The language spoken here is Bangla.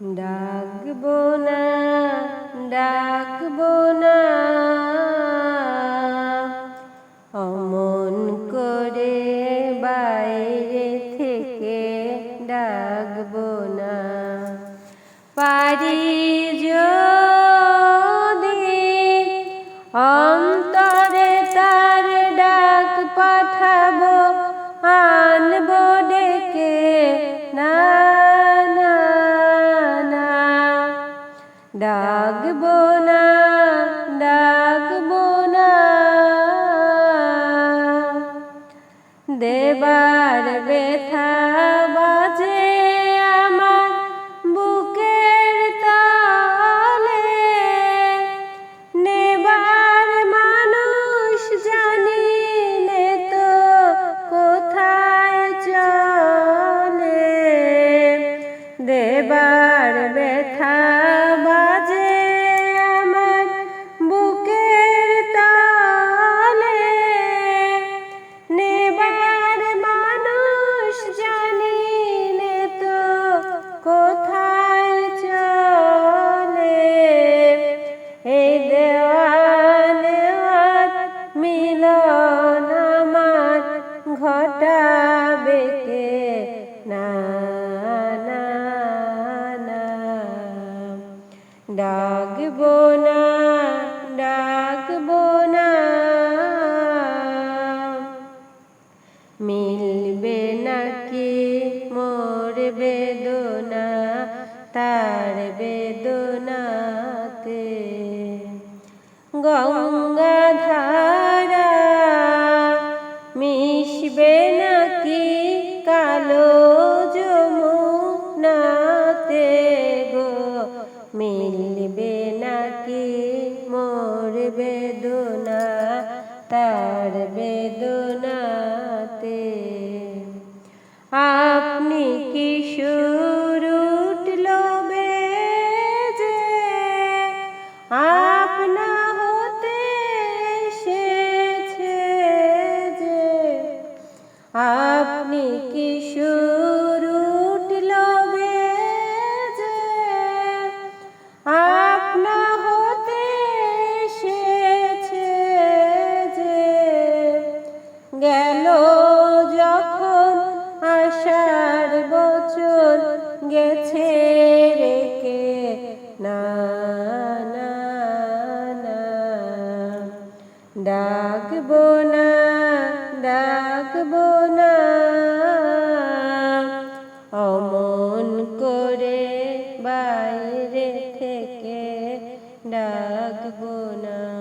ডাকবো না ডাকবো না অমন করে বাইরে থেকে ডাকবো না পারি যদি ডাকবো না ডাকবো না দেবার ব্যথা বাজে আমার বুকের তালে। নেবার মানুষ জানি নে তো কোথায় চলে? দেবার ডাকবো না ডাকবো মিলবে নাকি মোর বেদনা তার বেদনাতে? গঙ্গা নাকি মোর বেদনা, তার বেদনাতে? আপনি কি সুর উঠল যে আপনা হতে এসেছে যে? আপনি কি সুর গেল যখন আষাঢ় বছর গেছে রেখে। না ডাকবো না ডাকবো না। অমন করে বাইরে থেকে ডাকবো না।